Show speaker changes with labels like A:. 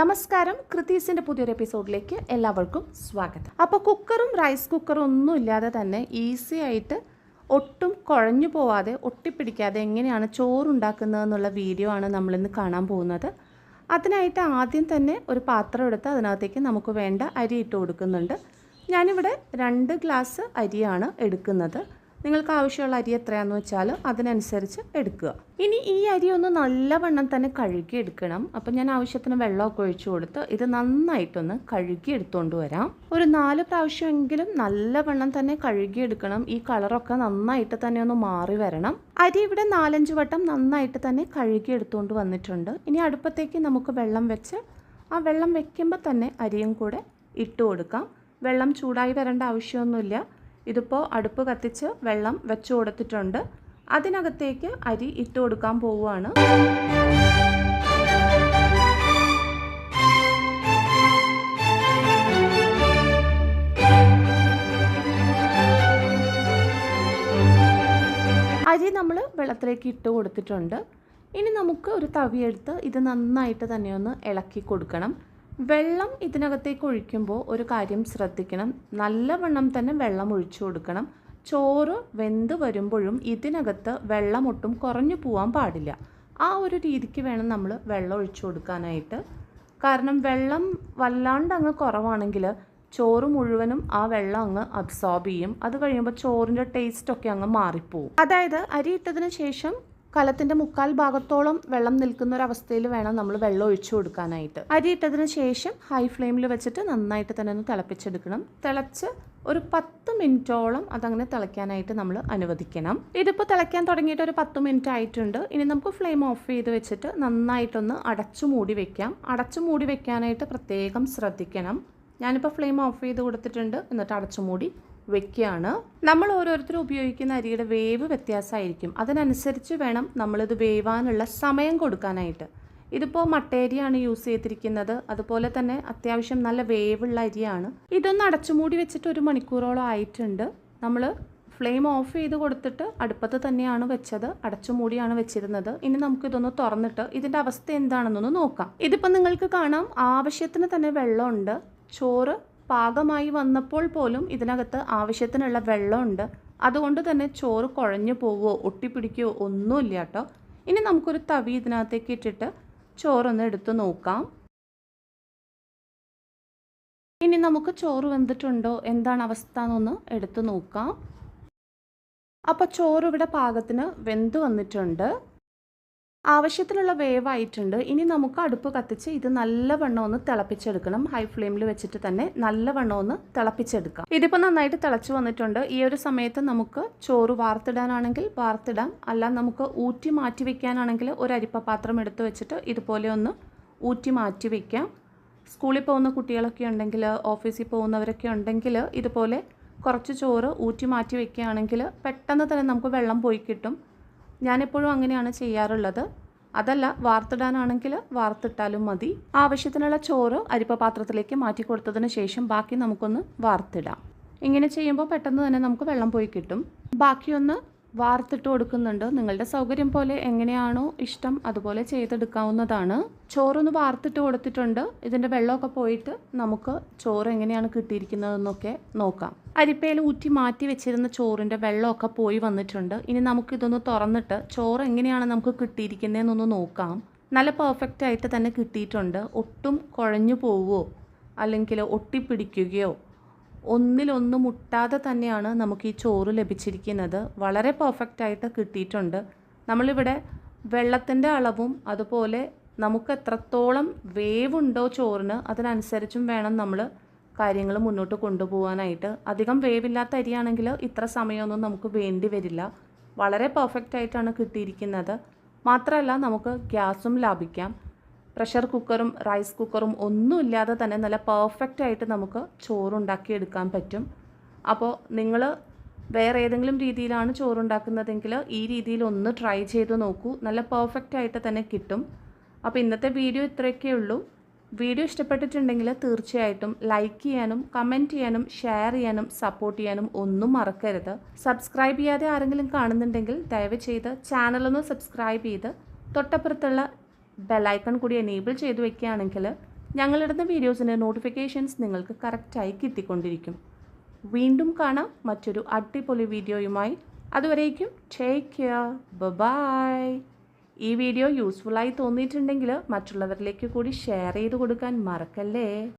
A: നമസ്കാരം. കൃതീസിന്റെ പുതിയൊരു എപ്പിസോഡിലേക്ക് എല്ലാവർക്കും സ്വാഗതം. അപ്പോൾ കുക്കറും റൈസ് കുക്കറും ഒന്നും ഇല്ലാതെ തന്നെ ഈസി ആയിട്ട് ഒട്ടും കുഴഞ്ഞു പോവാതെ ഒട്ടിപ്പിടിക്കാതെ എങ്ങനെയാണ് ചോറുണ്ടാക്കുന്നതെന്നുള്ള വീഡിയോ ആണ് നമ്മളിന്ന് കാണാൻ പോകുന്നത്. അതിനായിട്ട് ആദ്യം തന്നെ ഒരു പാത്രം എടുത്ത് അതിനകത്തേക്ക് നമുക്ക് വേണ്ട അരി ഇട്ട് കൊടുക്കുന്നുണ്ട്. ഞാനിവിടെ രണ്ട് ഗ്ലാസ് അരിയാണ് എടുക്കുന്നത്. നിങ്ങൾക്ക് ആവശ്യമുള്ള അരി എത്രയാണെന്ന് വെച്ചാൽ അതിനനുസരിച്ച് എടുക്കുക. ഇനി ഈ അരി ഒന്ന് നല്ലവണ്ണം തന്നെ കഴുകി എടുക്കണം. അപ്പം ഞാൻ ആവശ്യത്തിന് വെള്ളമൊക്കെ ഒഴിച്ചു കൊടുത്ത് ഇത് നന്നായിട്ടൊന്ന് കഴുകി എടുത്തുകൊണ്ട് വരാം. ഒരു നാല് പ്രാവശ്യമെങ്കിലും നല്ലവണ്ണം തന്നെ കഴുകി എടുക്കണം. ഈ കളറൊക്കെ നന്നായിട്ട് തന്നെ ഒന്ന് മാറി വരണം. അരി ഇവിടെ നാലഞ്ച് വട്ടം നന്നായിട്ട് തന്നെ കഴുകി എടുത്തുകൊണ്ട് വന്നിട്ടുണ്ട്. ഇനി അടുപ്പത്തേക്ക് നമുക്ക് വെള്ളം വെച്ച് ആ വെള്ളം വെക്കുമ്പോൾ തന്നെ അരിയും കൂടെ ഇട്ട് കൊടുക്കാം. വെള്ളം ചൂടായി വരേണ്ട ആവശ്യമൊന്നുമില്ല. ഇതിപ്പോൾ അടുപ്പ് കത്തിച്ച് വെള്ളം വെച്ച് കൊടുത്തിട്ടുണ്ട്. അതിനകത്തേക്ക് അരി ഇട്ട് കൊടുക്കാൻ പോവുകയാണ്. അരി നമ്മൾ വെള്ളത്തിലേക്ക് ഇട്ട് കൊടുത്തിട്ടുണ്ട്. ഇനി നമുക്ക് ഒരു തവിയെടുത്ത് ഇത് നന്നായിട്ട് തന്നെ ഒന്ന് ഇളക്കി കൊടുക്കണം. വെള്ളം ഇതിനകത്തേക്ക് ഒഴിക്കുമ്പോൾ ഒരു കാര്യം ശ്രദ്ധിക്കണം. നല്ലവണ്ണം തന്നെ വെള്ളം ഒഴിച്ചു കൊടുക്കണം. ചോറ് വെന്ത് വരുമ്പോഴും ഇതിനകത്ത് വെള്ളം ഒട്ടും കുറഞ്ഞു പോകാൻ പാടില്ല. ആ ഒരു രീതിക്ക് വേണം നമ്മൾ വെള്ളം ഒഴിച്ചു കൊടുക്കാനായിട്ട്. കാരണം വെള്ളം വല്ലാണ്ട് അങ്ങ് കുറവാണെങ്കിൽ ചോറ് മുഴുവനും ആ വെള്ളം അങ്ങ് അബ്സോർബ് ചെയ്യും. അത് കഴിയുമ്പോൾ ചോറിന്റെ ടേസ്റ്റൊക്കെ അങ്ങ് മാറിപ്പോവും. അതായത് അരി ഇട്ടതിന് ശേഷം കലത്തിന്റെ മുക്കാൽ ഭാഗത്തോളം വെള്ളം നിൽക്കുന്ന ഒരു അവസ്ഥയിൽ വേണം നമ്മൾ വെള്ളം ഒഴിച്ചു കൊടുക്കാനായിട്ട്. അരി ഇട്ടതിന് ശേഷം ഹൈ ഫ്ലെയിമിൽ വെച്ചിട്ട് നന്നായിട്ട് തന്നെ ഒന്ന് തിളപ്പിച്ചെടുക്കണം. തിളച്ച് ഒരു പത്ത് മിനിറ്റോളം അതങ്ങനെ തിളയ്ക്കാനായിട്ട് നമ്മൾ അനുവദിക്കണം. ഇതിപ്പോൾ തിളയ്ക്കാൻ തുടങ്ങിയിട്ട് ഒരു പത്ത് മിനിറ്റ് ആയിട്ടുണ്ട്. ഇനി നമുക്ക് ഫ്ലെയിം ഓഫ് ചെയ്ത് വെച്ചിട്ട് നന്നായിട്ടൊന്ന് അടച്ചു മൂടി വെക്കാം. അടച്ചു മൂടി വെക്കാനായിട്ട് പ്രത്യേകം ശ്രദ്ധിക്കണം. ഞാനിപ്പോൾ ഫ്ലെയിം ഓഫ് ചെയ്ത് കൊടുത്തിട്ടുണ്ട്. എന്നിട്ട് അടച്ചു മൂടി വെക്കുകയാണ്. നമ്മൾ ഓരോരുത്തരും ഉപയോഗിക്കുന്ന അരിയുടെ വേവ് വ്യത്യാസമായിരിക്കും. അതിനനുസരിച്ച് വേണം നമ്മളിത് വേവാനുള്ള സമയം കൊടുക്കാനായിട്ട്. ഇതിപ്പോൾ മട്ടേരിയാണ് യൂസ് ചെയ്തിരിക്കുന്നത്. അതുപോലെ തന്നെ അത്യാവശ്യം നല്ല വേവുള്ള അരിയാണ്. ഇതൊന്ന് അടച്ചുമൂടി വെച്ചിട്ട് ഒരു മണിക്കൂറോളം ആയിട്ടുണ്ട്. നമ്മൾ ഫ്ലെയിം ഓഫ് ചെയ്ത് കൊടുത്തിട്ട് അടുപ്പത്ത് തന്നെയാണ് വെച്ചത്. അടച്ചുമൂടിയാണ് വെച്ചിരുന്നത്. ഇനി നമുക്കിതൊന്ന് തുറന്നിട്ട് ഇതിന്റെ അവസ്ഥ എന്താണെന്നൊന്ന് നോക്കാം. ഇതിപ്പോൾ നിങ്ങൾക്ക് കാണാം. ആവശ്യത്തിന് തന്നെ വെള്ളമുണ്ട്. ചോറ് പാകമായി വന്നപ്പോൾ പോലും ഇതിനകത്ത് ആവശ്യത്തിനുള്ള വെള്ളമുണ്ട്. അതുകൊണ്ട് തന്നെ ചോറ് കുഴഞ്ഞു പോവുമോ ഒട്ടിപ്പിടിക്കുകയോ ഒന്നുമില്ല കേട്ടോ. ഇനി നമുക്കൊരു തവി ഇതിനകത്തേക്ക് ഇട്ടിട്ട് ചോറൊന്ന് എടുത്ത് നോക്കാം. ഇനി നമുക്ക് ചോറ് വെന്തിട്ടുണ്ടോ? എന്താണ് അവസ്ഥ എന്നൊന്ന് എടുത്തു നോക്കാം. അപ്പോൾ ചോറ് ഇവിടെ പാകത്തിന് വെന്ത് വന്നിട്ടുണ്ട്. ആവശ്യത്തിനുള്ള വേവായിട്ടുണ്ട്. ഇനി നമുക്ക് അടുപ്പ് കത്തിച്ച് ഇത് നല്ലവണ്ണം ഒന്ന് തിളപ്പിച്ചെടുക്കണം. ഹൈ ഫ്ലെയിമിൽ വെച്ചിട്ട് തന്നെ നല്ലവണ്ണം ഒന്ന് തിളപ്പിച്ചെടുക്കാം. ഇതിപ്പോൾ നന്നായിട്ട് തിളച്ചു വന്നിട്ടുണ്ട്. ഈ ഒരു സമയത്ത് നമുക്ക് ചോറ് വാർത്തിടാനാണെങ്കിൽ വാർത്തിടാം. അല്ല നമുക്ക് ഊറ്റി മാറ്റി വെക്കാനാണെങ്കിൽ ഒരു അരിപ്പ പാത്രം എടുത്ത് വെച്ചിട്ട് ഇതുപോലെ ഒന്ന് ഊറ്റി മാറ്റി വെക്കാം. സ്കൂളിൽ പോകുന്ന കുട്ടികളൊക്കെ ഉണ്ടെങ്കിൽ ഓഫീസിൽ പോകുന്നവരൊക്കെ ഉണ്ടെങ്കിൽ ഇതുപോലെ കുറച്ച് ചോറ് ഊറ്റി മാറ്റി വെക്കുകയാണെങ്കിൽ പെട്ടെന്ന് തന്നെ നമുക്ക് വെള്ളം പോയി കിട്ടും. ഞാനെപ്പോഴും അങ്ങനെയാണ് ചെയ്യാറുള്ളത്. അതല്ല വാർത്തിടാനാണെങ്കിൽ വാർത്തിട്ടാലും മതി. ആവശ്യത്തിനുള്ള ചോറ് അരിപ്പ പാത്രത്തിലേക്ക് മാറ്റി കൊടുത്തതിന് ശേഷം ബാക്കി നമുക്കൊന്ന് വാർത്തിടാം. ഇങ്ങനെ ചെയ്യുമ്പോൾ പെട്ടെന്ന് തന്നെ നമുക്ക് വെള്ളം പോയി കിട്ടും. ബാക്കിയൊന്ന് വാർത്തിട്ട് കൊടുക്കുന്നുണ്ട്. നിങ്ങളുടെ സൗകര്യം പോലെ എങ്ങനെയാണോ ഇഷ്ടം അതുപോലെ ചെയ്തെടുക്കാവുന്നതാണ്. ചോറൊന്ന് വാർത്തിട്ട് കൊടുത്തിട്ടുണ്ട്. ഇതിന്റെ വെള്ളമൊക്കെ പോയിട്ട് നമുക്ക് ചോറ് എങ്ങനെയാണ് കിട്ടിയിരിക്കുന്നതെന്നൊക്കെ നോക്കാം. അരിപ്പയിൽ ഊറ്റി മാറ്റി വെച്ചിരുന്ന ചോറിന്റെ വെള്ളമൊക്കെ പോയി വന്നിട്ടുണ്ട്. ഇനി നമുക്കിതൊന്ന് തുറന്നിട്ട് ചോറ് എങ്ങനെയാണ് നമുക്ക് കിട്ടിയിരിക്കുന്നതെന്നൊന്ന് നോക്കാം. നല്ല പെർഫെക്റ്റ് ആയിട്ട് തന്നെ കിട്ടിയിട്ടുണ്ട്. ഒട്ടും കുഴഞ്ഞു പോവുമോ അല്ലെങ്കിൽ ഒട്ടിപ്പിടിക്കുകയോ ഒന്നിലൊന്ന് മുട്ടാതെ തന്നെയാണ് നമുക്ക് ഈ ചോറ് ലഭിച്ചിരിക്കുന്നത്. വളരെ പെർഫെക്റ്റ് ആയിട്ട് കിട്ടിയിട്ടുണ്ട്. നമ്മളിവിടെ വെള്ളത്തിന്റെ അളവും അതുപോലെ നമുക്ക് എത്രത്തോളം വേവുണ്ടോ ചോറിന് അതിനനുസരിച്ചും വേണം നമ്മൾ കാര്യങ്ങൾ മുന്നോട്ട് കൊണ്ടുപോകാനായിട്ട്. അധികം വേവില്ലാത്ത അരിയാണെങ്കിൽ ഇത്ര സമയമൊന്നും നമുക്ക് വേണ്ടി വരില്ല. വളരെ പെർഫെക്റ്റ് ആയിട്ടാണ് കിട്ടിയിരിക്കുന്നത്. മാത്രമല്ല നമുക്ക് ഗ്യാസും ലാഭിക്കാം. പ്രഷർ കുക്കറും റൈസ് കുക്കറും ഒന്നുമില്ലാതെ തന്നെ നല്ല പെർഫെക്റ്റ് ആയിട്ട് നമുക്ക് ചോറുണ്ടാക്കിയെടുക്കാൻ പറ്റും. അപ്പോൾ നിങ്ങൾ വേറെ ഏതെങ്കിലും രീതിയിലാണ് ചോറുണ്ടാക്കുന്നതെങ്കിൽ ഈ രീതിയിൽ ഒന്ന് ട്രൈ ചെയ്ത് നോക്കൂ. നല്ല പെർഫെക്റ്റ് ആയിട്ട് തന്നെ കിട്ടും. അപ്പോൾ ഇന്നത്തെ വീഡിയോ ഇത്രയൊക്കെ ഉള്ളൂ. വീഡിയോ ഇഷ്ടപ്പെട്ടിട്ടുണ്ടെങ്കിൽ തീർച്ചയായിട്ടും ലൈക്ക് ചെയ്യാനും കമന്റ് ചെയ്യാനും ഷെയർ ചെയ്യാനും സപ്പോർട്ട് ചെയ്യാനും ഒന്നും മറക്കരുത്. സബ്സ്ക്രൈബ് ചെയ്യാതെ ആരെങ്കിലും കാണുന്നുണ്ടെങ്കിൽ ദയവ് ചെയ്ത് ചാനലൊന്ന് സബ്സ്ക്രൈബ് ചെയ്ത് തൊട്ടപ്പുറത്തുള്ള ബെല്ലൈക്കൺ കൂടി എനേബിൾ ചെയ്ത് വെക്കുകയാണെങ്കിൽ ഞങ്ങളിടുന്ന വീഡിയോസിന്റെ നോട്ടിഫിക്കേഷൻസ് നിങ്ങൾക്ക് കറക്റ്റായി കിട്ടിക്കൊണ്ടിരിക്കും. വീണ്ടും കാണാം. മറ്റൊരു അടിപൊളി വീഡിയോയുമായി അതുവരേക്കും ടേക്ക് കെയർ ബബായ് ഈ വീഡിയോ യൂസ്ഫുള്ളായി തോന്നിയിട്ടുണ്ടെങ്കിൽ മറ്റുള്ളവരിലേക്ക് കൂടി ഷെയർ ചെയ്ത് കൊടുക്കാൻ മറക്കല്ലേ?